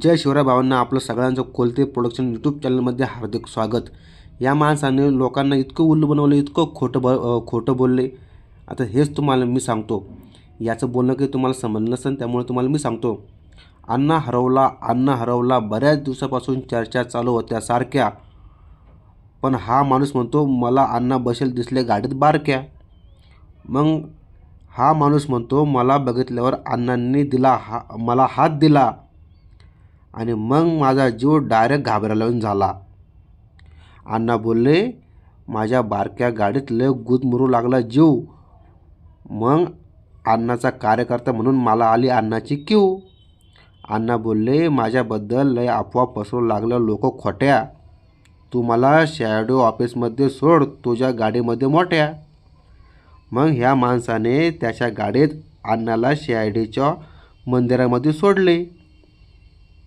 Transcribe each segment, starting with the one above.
जय शिवराय भावांना आपलं सगळ्यांचं कोलते प्रोडक्शन यूट्यूब चॅनलमध्ये हार्दिक स्वागत. या माणसाने लोकांना इतकं उल्लू बनवलं इतकं खोटं ब खोटं बोलले. आता हेच तुम्हाला मी सांगतो. याचं बोलणं काही तुम्हाला समजलं नसेल त्यामुळे तुम्हाला मी सांगतो. अण्णा हरवला अण्णा हरवला बऱ्याच दिवसापासून चर्चा चालू होत्या सारख्या. पण हा माणूस म्हणतो मला अण्णा बसेल दिसले गाडीत बारक्या. मग हा माणूस म्हणतो मला बघितल्यावर अण्णांनी दिला हा मला हात दिला. आणि मग माझा जीव डायरेक्ट घाबरायला येऊन झाला. अण्णा बोलले माझ्या बारक्या गाडीत लय गुदमरू लागला जीव. मग अण्णाचा कार्यकर्ता म्हणून मला आली अण्णाची क्यू. अण्णा बोलले माझ्याबद्दल लय अफवा पसरू लागलं लोक खोट्या. तू मला शॅडो ऑफिसमध्ये सोड तुझ्या गाडीमध्ये मोठ्या. मग ह्या माणसाने त्याच्या गाडीत अण्णाला शॅडीच्या मंदिरामध्ये सोडले.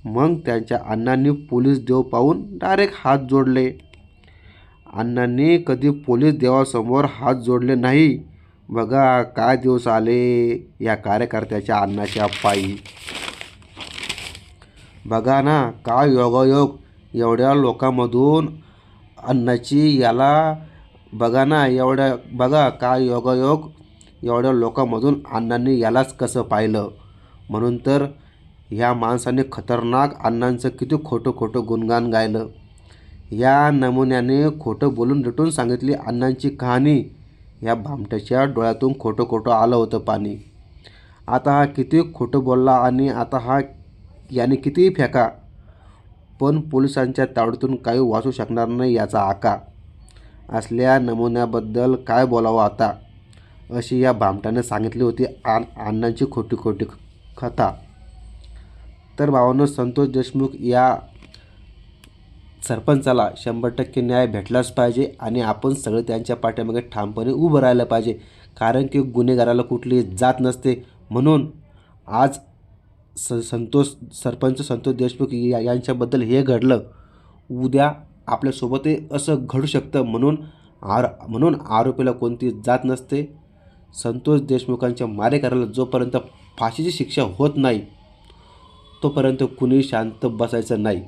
मग त्यांच्या अण्णांनी पोलीस देव पाहून डायरेक्ट हात जोडले. अण्णांनी कधी पोलीस देवासमोर हात जोडले नाही. बघा काय दिवस आले या कार्यकर्त्याच्या अण्णाच्या पायी. बघा ना काय योगायोग. एवढ्या लोकांमधून अण्णाची याला बघा ना एवढ्या बघा काय योगायोग. एवढ्या लोकांमधून अण्णांनी यालाच कसं पाहिलं? म्हणून तर ह्या माणसाने खतरनाक अण्णांचं किती खोटं खोटं गुणगान गायलं. या नमुन्याने खोटं बोलून रटून सांगितली अण्णांची कहाणी. या भामट्याच्या डोळ्यातून खोटं खोटं आलं होतं पाणी. आता हा किती खोटं बोलला आणि आता हा याने कितीही फेका? पण पोलिसांच्या तावडीतून काही वाचू शकणार नाही याचा आका. असल्या नमुन्याबद्दल काय बोलावं आता? अशी या भामट्याने सांगितली होती आ अण्णांची खोटी खोटी कथा. तर भावानं संतोष देशमुख या सरपंचाला शंभर टक्के न्याय भेटलाच पाहिजे आणि आपण सगळे त्यांच्या पाठीमागे ठामपणे उभं राहिलं पाहिजे. कारण की गुन्हेगाराला कुठली जात नसते. म्हणून आज स संतोष सरपंच संतोष देशमुख या यांच्याबद्दल हे घडलं. उद्या आपल्यासोबतही असं घडू शकतं म्हणून आर म्हणून आरोपीला कोणती जात नसते. संतोष देशमुखांच्या मारेकऱ्याला जोपर्यंत फाशीची शिक्षा होत नाही तोपर्यंत कुणी शांत बसायचं नाही.